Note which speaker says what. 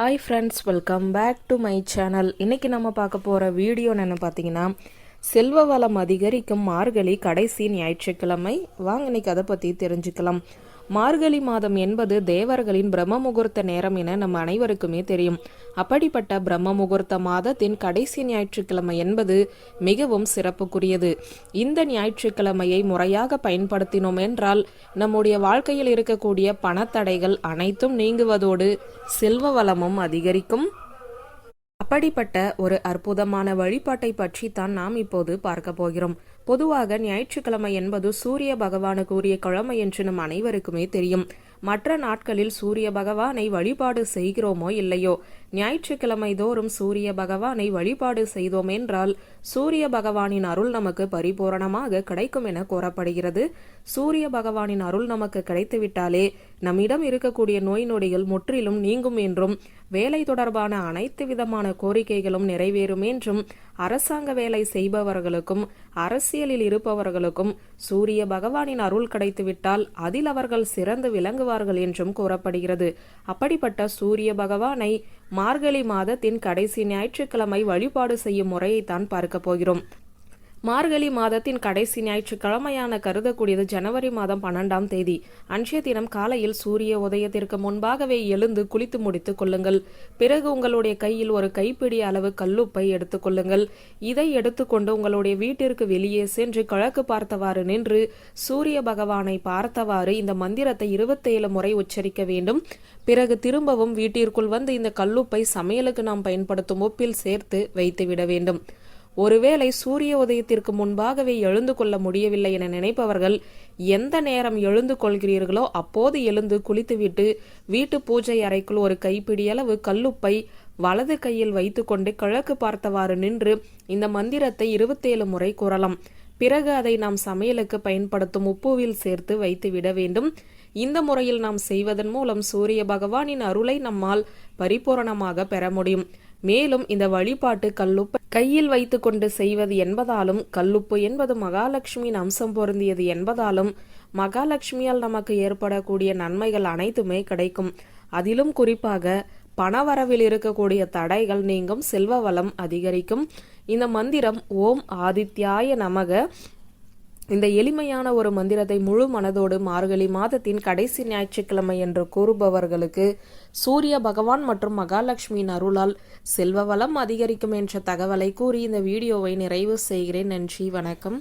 Speaker 1: Hi friends welcome back to my channel இன்னைக்கு நம்ம பார்க்க போகிற வீடியோ என்னென்னு பார்த்தீங்கன்னா செல்வ வளம் அதிகரிக்கும் மார்கழி கடைசி ஞாயிற்றுக்கிழமை. வாங்க இன்னைக்கு அதை பற்றி தெரிஞ்சுக்கலாம். மார்கழி மாதம் என்பது தேவர்களின் பிரம்ம முகூர்த்த நேரம் என நம் அனைவருக்குமே தெரியும். அப்படிப்பட்ட பிரம்ம முகூர்த்த மாதத்தின் கடைசி ஞாயிற்றுக்கிழமை என்பது மிகவும் சிறப்புக்குரியது. இந்த ஞாயிற்றுக்கிழமையை முறையாக பயன்படுத்தினோம் என்றால் நம்முடைய வாழ்க்கையில் இருக்கக்கூடிய பணத்தடைகள் அனைத்தும் நீங்குவதோடு செல்வ வளமும் அதிகரிக்கும். அப்படிப்பட்ட ஒரு அற்புதமான வழிபாட்டை பற்றி தான் நாம் இப்போது பார்க்க போகிறோம். பொதுவாக ஞாயிற்றுக்கிழமை என்பது சூரிய பகவானுக்கு உரிய கிழமை என்று நம் அனைவருக்குமே தெரியும். மற்ற நாட்களில் சூரிய பகவானை வழிபாடு செய்கிறோமோ இல்லையோ? ஞாயிற்றுக்கிழமை தோறும் சூரிய பகவானை வழிபாடு செய்தோம் என்றால் சூரிய பகவானின் அருள் நமக்கு பரிபூரணமாக கிடைக்கும் என கூறப்படுகிறது. சூரிய பகவானின் அருள் நமக்கு கிடைத்துவிட்டாலே நம்மிடம் இருக்கக்கூடிய நோய் நொடிகள் முற்றிலும் நீங்கும் என்றும் வேலை தொடர்பான அனைத்து விதமான கோரிக்கைகளும் நிறைவேறும் என்றும் அரசாங்க வேலை செய்பவர்களுக்கும் அரசியலில் இருப்பவர்களுக்கும் சூரிய பகவானின் அருள் கிடைத்துவிட்டால் அதில் அவர்கள் சிறந்து விளங்குவார்கள் என்றும் கூறப்படுகிறது. அப்படிப்பட்ட சூரிய பகவானை மார்கழி மாதத்தின் கடைசி ஞாயிற்றுக்கிழமை வழிபாடு செய்யும் முறையைத்தான் பார்க்க போகிறோம். மார்கழி மாதத்தின் கடைசி ஞாயிற்றுக்கிழமையான கருதக்கூடியது ஜனவரி மாதம் பன்னெண்டாம் தேதி. அன்றைய தினம் காலையில் சூரிய உதயத்திற்கு முன்பாகவே எழுந்து குளித்து முடித்துக் கொள்ளுங்கள். பிறகு உங்களுடைய கையில் ஒரு கைப்பிடி அளவு கல்லுப்பை எடுத்துக்கொள்ளுங்கள் இதை எடுத்துக்கொண்டு உங்களுடைய வீட்டிற்கு வெளியே சென்று கிழக்கு பார்த்தவாறு நின்று சூரிய பகவானை பார்த்தவாறு இந்த மந்திரத்தை இருபத்தேழு முறை உச்சரிக்க வேண்டும். பிறகு திரும்பவும் வீட்டிற்குள் வந்து இந்த கல்லுப்பை சமையலுக்கு நாம் பயன்படுத்தும் உப்பில் சேர்த்து வைத்துவிட வேண்டும். ஒருவேளை சூரிய உதயத்திற்கு முன்பாகவே எழுந்து கொள்ள முடியவில்லை என நினைப்பவர்கள் எந்த நேரம் எழுந்து கொள்கிறீர்களோ அப்போது எழுந்து குளித்துவிட்டு வீட்டு பூஜை அறைக்குள் ஒரு கைப்பிடியளவு கல்லுப்பை வலது கையில் வைத்துக்கொண்டு கிழக்கு பார்த்தவாறு நின்று இந்த மந்திரத்தை இருபத்தேழு முறை கூறலாம். பிறகு அதை நாம் சமையலுக்கு பயன்படுத்தும் உப்புவில் சேர்த்து வைத்து விட வேண்டும். இந்த முறையில் நாம் செய்வதன் மூலம் சூரிய பகவானின் அருளை நம்மால் பரிபூரணமாக பெற முடியும். மேலும் இந்த வழிபாட்டு கல்லுப்பு கையில் வைத்துக்கொண்டு செய்வது என்பதாலும் கல்லுப்பு என்பது மகாலட்சுமியின் அம்சம் பொருந்தியது என்பதாலும் மகாலட்சுமியால் நமக்கு ஏற்படக்கூடிய நன்மைகள் அனைத்துமே கிடைக்கும். அதிலும் குறிப்பாக பணவரவில் இருக்கக்கூடிய தடைகள் நீங்கும் செல்வ வளம் அதிகரிக்கும். இந்த மந்திரம் ஓம் ஆதித்யாய நமக இந்த எளிமையான ஒரு மந்திரத்தை முழு மனதோடு மார்கழி மாதத்தின் கடைசி ஞாயிற்றுக்கிழமை என்று கூறுபவர்களுக்கு சூரிய பகவான் மற்றும் மகாலட்சுமியின் அருளால் செல்வ வளம் அதிகரிக்கும் என்ற தகவலை கூறி இந்த வீடியோவை நிறைவு செய்கிறேன். நன்றி வணக்கம்.